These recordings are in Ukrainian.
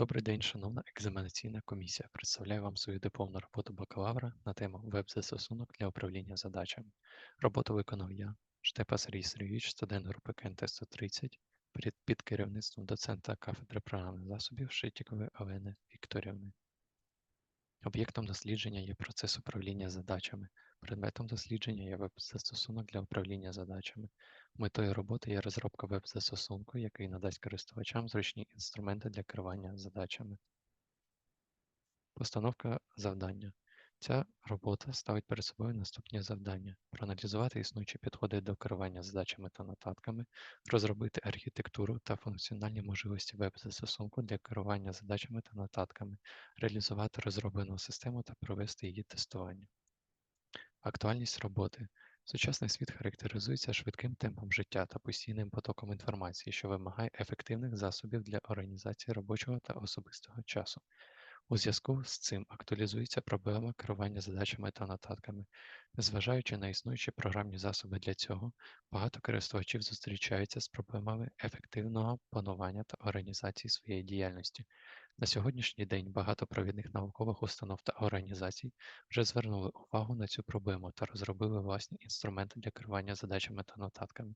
Добрий день, шановна екзаменаційна комісія. Представляю вам свою дипломну роботу бакалавра на тему веб-застосунок для управління задачами. Роботу виконав я, Штепа Сергій Сергійович, студент групи КНТ 130, під, керівництвом доцента кафедри програмних засобів Шитікової Олени Вікторівни. Об'єктом дослідження є процес управління задачами. Предметом дослідження є веб-застосунок для управління задачами. Метою роботи є розробка веб-застосунку, який надасть користувачам зручні інструменти для керування задачами. Постановка завдання. Ця робота ставить перед собою наступні завдання: проаналізувати існуючі підходи до керування задачами та нотатками, розробити архітектуру та функціональні можливості веб-застосунку для керування задачами та нотатками, реалізувати розроблену систему та провести її тестування. Актуальність роботи. Сучасний світ характеризується швидким темпом життя та постійним потоком інформації, що вимагає ефективних засобів для організації робочого та особистого часу. У зв'язку з цим актуалізується проблема керування задачами та нотатками. Незважаючи на існуючі програмні засоби для цього, багато користувачів зустрічаються з проблемами ефективного планування та організації своєї діяльності. На сьогоднішній день багато провідних наукових установ та організацій вже звернули увагу на цю проблему та розробили власні інструменти для керування задачами та нотатками.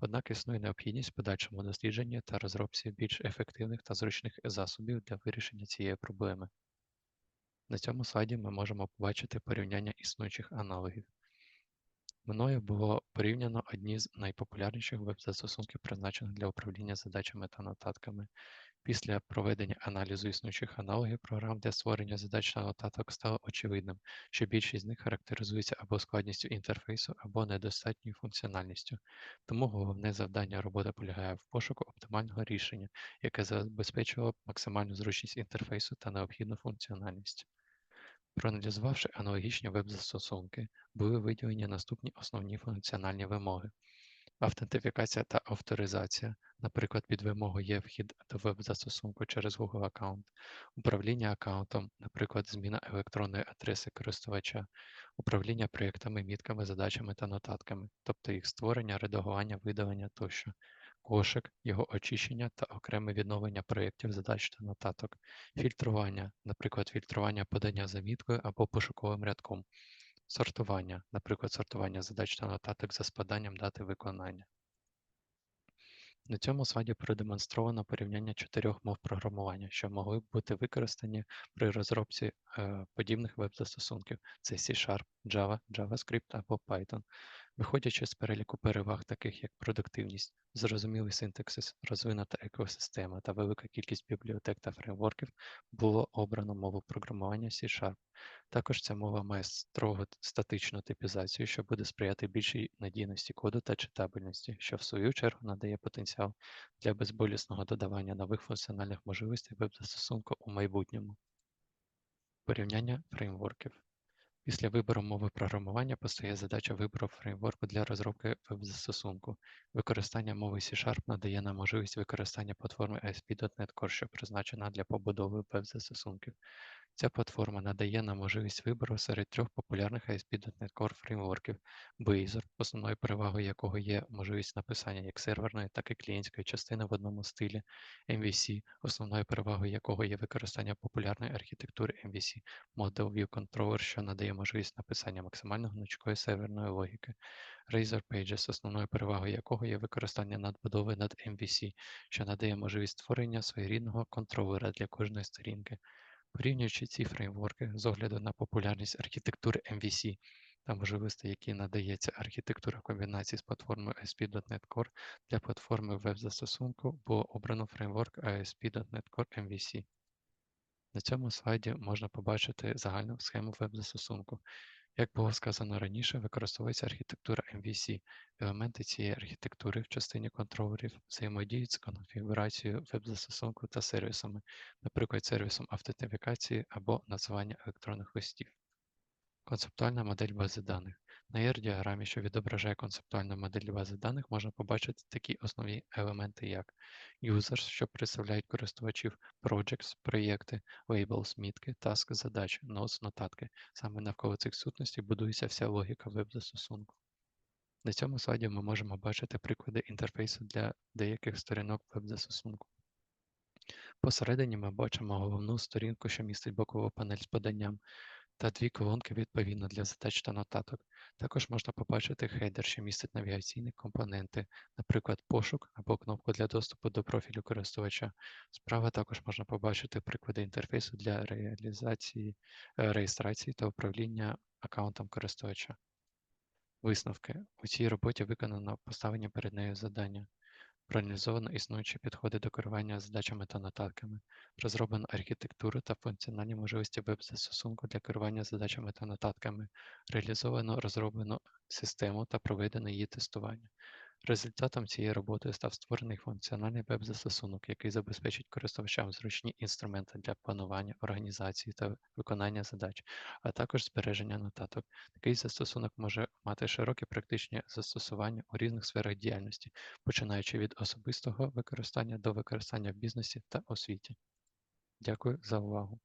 Однак існує необхідність в подальшому дослідженні та розробці більш ефективних та зручних засобів для вирішення цієї проблеми. На цьому слайді ми можемо побачити порівняння існуючих аналогів. Мною було порівняно одні з найпопулярніших веб-застосунків, призначених для управління задачами та нотатками. Після проведення аналізу існуючих аналогів програм для створення задач та нотаток стало очевидним, що більшість з них характеризується або складністю інтерфейсу, або недостатньою функціональністю. Тому головне завдання роботи полягає в пошуку оптимального рішення, яке забезпечувало максимальну зручність інтерфейсу та необхідну функціональність. Проаналізувавши аналогічні веб-застосунки, були виділені наступні основні функціональні вимоги. Автентифікація та авторизація, наприклад, під вимогою є вхід до веб-застосунку через Google аккаунт, управління аккаунтом, наприклад, зміна електронної адреси користувача, управління проєктами, мітками, задачами та нотатками, тобто їх створення, редагування, видалення тощо, кошик, його очищення та окреме відновлення проєктів, задач та нотаток, фільтрування, наприклад, фільтрування подання заміткою або пошуковим рядком, сортування, наприклад, сортування задач та нотаток за спаданням дати виконання. На цьому слайді продемонстровано порівняння чотирьох мов програмування, що могли бути використані при розробці е, подібних веб-застосунків: це C-Sharp, Java, JavaScript або Python. Виходячи з переліку переваг, таких як продуктивність, зрозумілий синтаксис, розвинута екосистема та велика кількість бібліотек та фреймворків, було обрано мову програмування C-Sharp. Також ця мова має строго статичну типізацію, що буде сприяти більшій надійності коду та читабельності, що в свою чергу надає потенціал для безболісного додавання нових функціональних можливостей веб-застосунку у майбутньому. Порівняння фреймворків. Після вибору мови програмування постає задача вибору фреймворку для розробки веб-застосунку. Використання мови C-Sharp надає нам можливість використання платформи ASP.NET Core, що призначена для побудови веб-застосунків. Ця платформа надає нам можливість вибору серед трьох популярних ASP.NET Core фреймворків Blazor, основною перевагою якого є можливість написання як серверної, так і клієнтської частини в одному стилі, MVC, основною перевагою якого є використання популярної архітектури MVC, Model View Controller, що надає можливість написання максимально гнучкої серверної логіки, Razor Pages, основною перевагою якого є використання надбудови над MVC, що надає можливість створення своєрідного контролера для кожної сторінки. Порівнюючи ці фреймворки з огляду на популярність архітектури MVC та можливості, які надається архітектура комбінації з платформою ASP.NET Core для платформи веб-застосунку, було обрано фреймворк ASP.NET Core MVC. На цьому слайді можна побачити загальну схему веб-застосунку. Як було сказано раніше, використовується архітектура MVC. Елементи цієї архітектури в частині контролерів взаємодіють з конфігурацією веб-застосунку та сервісами, наприклад, сервісом автентифікації або називання електронних листів. Концептуальна модель бази даних. На ER-діаграмі, що відображає концептуальну модель бази даних, можна побачити такі основні елементи, як users, що представляють користувачів, projects, проєкти, labels, мітки, task, задачі, nodes, нотатки. Саме навколо цих сутностей будується вся логіка веб-застосунку. На цьому слайді ми можемо бачити приклади інтерфейсу для деяких сторінок веб-застосунку. Посередині ми бачимо головну сторінку, що містить бокову панель з поданням, та дві колонки відповідно для задач та нотаток. Також можна побачити хейдер, що містить навігаційні компоненти, наприклад, пошук або кнопку для доступу до профілю користувача. Справа також можна побачити приклади інтерфейсу для реалізації, е, реєстрації та управління аккаунтом користувача. Висновки. У цій роботі виконано поставлені перед нею завдання. Проаналізовано існуючі підходи до керування задачами та нотатками, розроблено архітектуру та функціональні можливості веб-застосунку для керування задачами та нотатками, реалізовано розроблену систему та проведено її тестування. Результатом цієї роботи став створений функціональний веб-застосунок, який забезпечить користувачам зручні інструменти для планування, організації та виконання задач, а також збереження нотаток. Такий застосунок може мати широке практичне застосування у різних сферах діяльності, починаючи від особистого використання до використання в бізнесі та освіті. Дякую за увагу.